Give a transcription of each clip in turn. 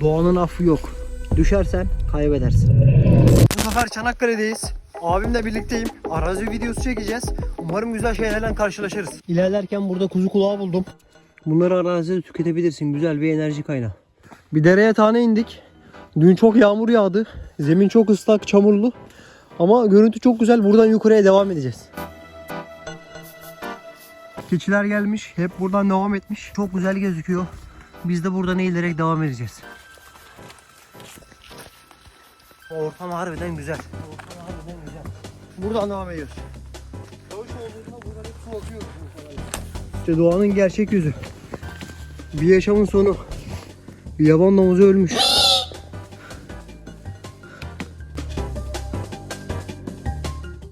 Doğanın affı yok. Düşersen kaybedersin. Bu sefer Çanakkale'deyiz. Abimle birlikteyim. Arazi videosu çekeceğiz. Umarım güzel şeylerle karşılaşırız. İlerlerken burada kuzu kulağı buldum. Bunları arazide tüketebilirsin. Güzel bir enerji kaynağı. Bir dereye tane indik. Dün çok yağmur yağdı. Zemin çok ıslak, çamurlu. Ama görüntü çok güzel. Buradan yukarıya devam edeceğiz. Keçiler gelmiş. Hep buradan devam etmiş. Çok güzel gözüküyor. Biz de buradan eğilerek devam edeceğiz. Ortam harbiden güzel. Ortam harbiden güzel. Buradan devam ediyoruz. Yağış olduğunda buradan hep su akıyor. İşte doğanın gerçek yüzü. Bir yaşamın sonu. Bir yaban domuzu ölmüş.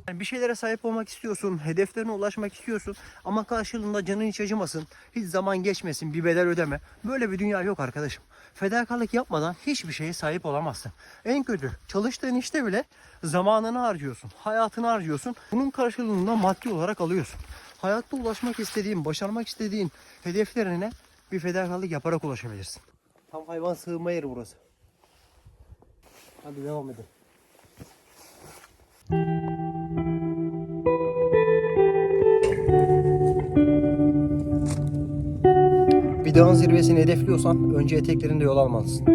Yani bir şeylere sahip olmak istiyorsun, hedeflerine ulaşmak istiyorsun ama karşılığında canın hiç acımasın, hiç zaman geçmesin, bir bedel ödeme. Böyle bir dünya yok arkadaşım. Fedakarlık yapmadan hiçbir şeye sahip olamazsın. En kötü çalıştığın işte bile zamanını harcıyorsun, hayatını harcıyorsun. Bunun karşılığında maddi olarak alıyorsun. Hayatta ulaşmak istediğin, başarmak istediğin hedeflerine bir fedakarlık yaparak ulaşabilirsin. Tam hayvan sığınma yeri burası. Hadi devam edelim. Dağın zirvesini hedefliyorsan önce eteklerinde yol almalısın.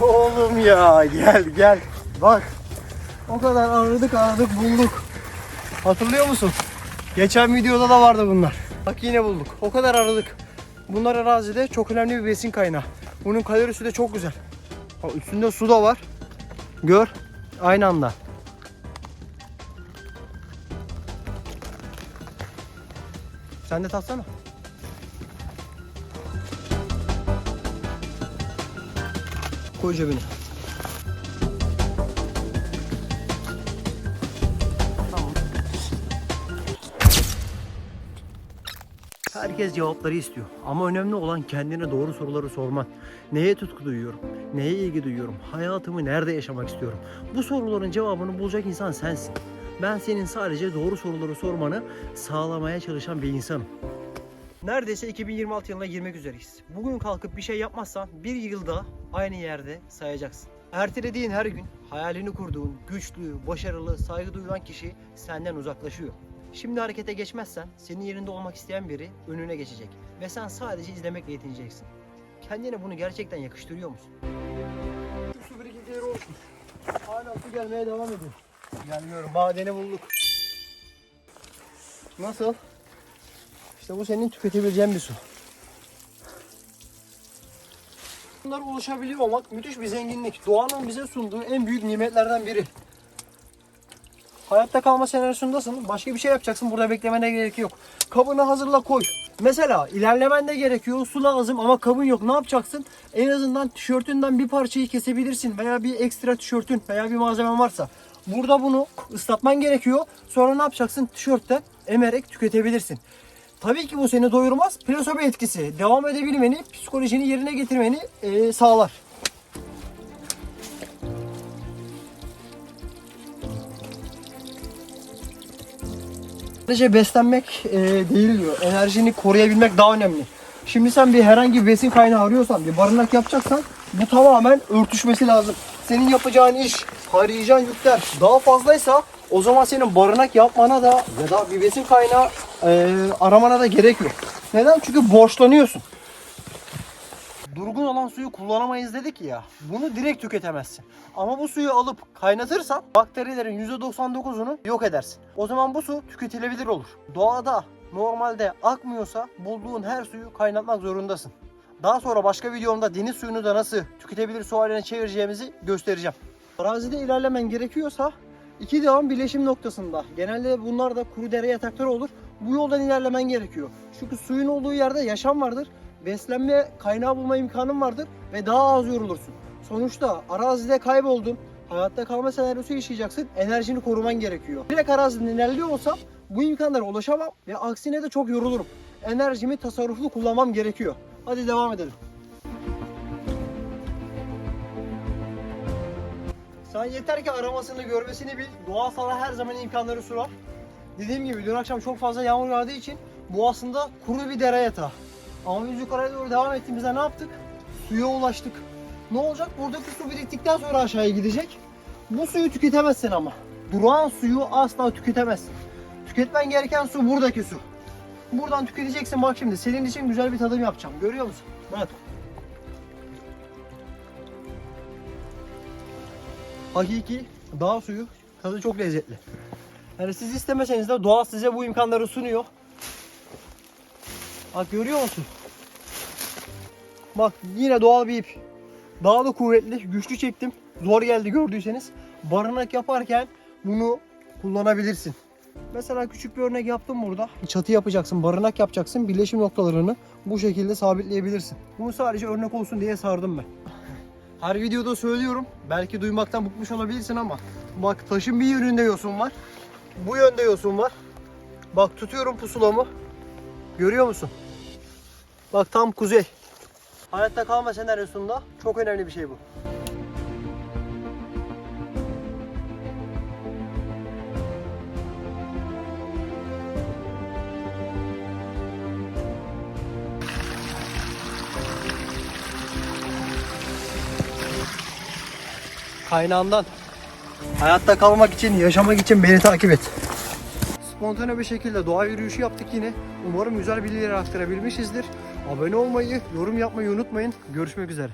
Oğlum ya gel gel. Bak. O kadar aradık aradık bulduk. Hatırlıyor musun? Geçen videoda da vardı bunlar. Bak yine bulduk. O kadar aradık. Bunlar arazide çok önemli bir besin kaynağı. Bunun kalorisi de çok güzel. Üstünde su da var. Gör. Aynı anda. Sen de tatsana. Koy cebine. Herkes cevapları istiyor. Ama önemli olan kendine doğru soruları sorman. Neye tutku duyuyorum? Neye ilgi duyuyorum? Hayatımı nerede yaşamak istiyorum? Bu soruların cevabını bulacak insan sensin. Ben senin sadece doğru soruları sormanı sağlamaya çalışan bir insanım. Neredeyse 2026 yılına girmek üzereyiz. Bugün kalkıp bir şey yapmazsan bir yılda aynı yerde sayacaksın. Ertelediğin her gün hayalini kurduğun, güçlü, başarılı, saygı duyulan kişi senden uzaklaşıyor. Şimdi harekete geçmezsen senin yerinde olmak isteyen biri önüne geçecek ve sen sadece izlemekle yetineceksin. Kendine bunu gerçekten yakıştırıyor musun? Su birikintileri olsun. Hala su gelmeye devam ediyor. Gelmiyorum. Madeni bulduk. Nasıl? İşte bu senin tüketebileceğin bir su. Bunlara ulaşabiliyor olmak müthiş bir zenginlik. Doğanın bize sunduğu en büyük nimetlerden biri. Hayatta kalma senaryosundasın. Başka bir şey yapacaksın. Burada beklemene gerek yok. Kabını hazırla koy. Mesela ilerlemen de gerekiyor. Su lazım ama kabın yok. Ne yapacaksın? En azından tişörtünden bir parçayı kesebilirsin. Veya bir ekstra tişörtün veya bir malzemen varsa. Burada bunu ıslatman gerekiyor. Sonra ne yapacaksın? Tişörtten emerek tüketebilirsin. Tabii ki bu seni doyurmaz. Plasebo etkisi. Devam edebilmeni, psikolojini yerine getirmeni eee, sağlar. Sadece beslenmek e, değil diyor. Enerjini koruyabilmek daha önemli. Şimdi sen bir herhangi bir besin kaynağı arıyorsan, bir barınak yapacaksan bu tamamen örtüşmesi lazım. Senin yapacağın iş, harcayacağın yükler daha fazlaysa o zaman senin barınak yapmana da ya da bir besin kaynağı e, aramana da gerek yok. Neden? Çünkü borçlanıyorsun. Durgun olan suyu kullanamayız dedik ya. Bunu direkt tüketemezsin. Ama bu suyu alıp kaynatırsan bakterilerin %99'unu yok edersin. O zaman bu su tüketilebilir olur. Doğada normalde akmıyorsa bulduğun her suyu kaynatmak zorundasın. Daha sonra başka videomda deniz suyunu da nasıl tüketebilir su haline çevireceğimizi göstereceğim. Arazide ilerlemen gerekiyorsa iki devam birleşim noktasında. Genelde bunlar da kuru dere yatakları olur. Bu yoldan ilerlemen gerekiyor. Çünkü suyun olduğu yerde yaşam vardır beslenme kaynağı bulma imkanın vardır ve daha az yorulursun. Sonuçta arazide kayboldun, hayatta kalma senaryosu yaşayacaksın, enerjini koruman gerekiyor. Direkt arazide ilerliyor olsam bu imkanlara ulaşamam ve aksine de çok yorulurum. Enerjimi tasarruflu kullanmam gerekiyor. Hadi devam edelim. Sen yeter ki aramasını görmesini bil. Doğa sana her zaman imkanları sunar. Dediğim gibi dün akşam çok fazla yağmur yağdığı için bu aslında kuru bir dere yatağı. Ama biz yukarıya doğru devam ettiğimizde ne yaptık? suya ulaştık. Ne olacak? Buradaki su biriktikten sonra aşağıya gidecek. Bu suyu tüketemezsin ama. Durağan suyu asla tüketemezsin. Tüketmen gereken su buradaki su. Buradan tüketeceksin bak şimdi. Senin için güzel bir tadım yapacağım. Görüyor musun? Bak. Hakiki dağ suyu tadı çok lezzetli. Yani siz istemeseniz de doğa size bu imkanları sunuyor. Bak görüyor musun? Bak yine doğal bir ip. Daha da kuvvetli, güçlü çektim. Zor geldi gördüyseniz. Barınak yaparken bunu kullanabilirsin. Mesela küçük bir örnek yaptım burada. Çatı yapacaksın, barınak yapacaksın. Birleşim noktalarını bu şekilde sabitleyebilirsin. Bunu sadece örnek olsun diye sardım ben. Her videoda söylüyorum. Belki duymaktan bıkmış olabilirsin ama bak taşın bir yönünde yosun var. Bu yönde yosun var. Bak tutuyorum pusulamı. Görüyor musun? Bak tam kuzey. Hayatta kalma senaryosunda çok önemli bir şey bu. Kaynağından. Hayatta kalmak için, yaşamak için beni takip et. Spontane bir şekilde doğa yürüyüşü yaptık yine. Umarım güzel bilgileri aktarabilmişizdir. Abone olmayı, yorum yapmayı unutmayın. Görüşmek üzere.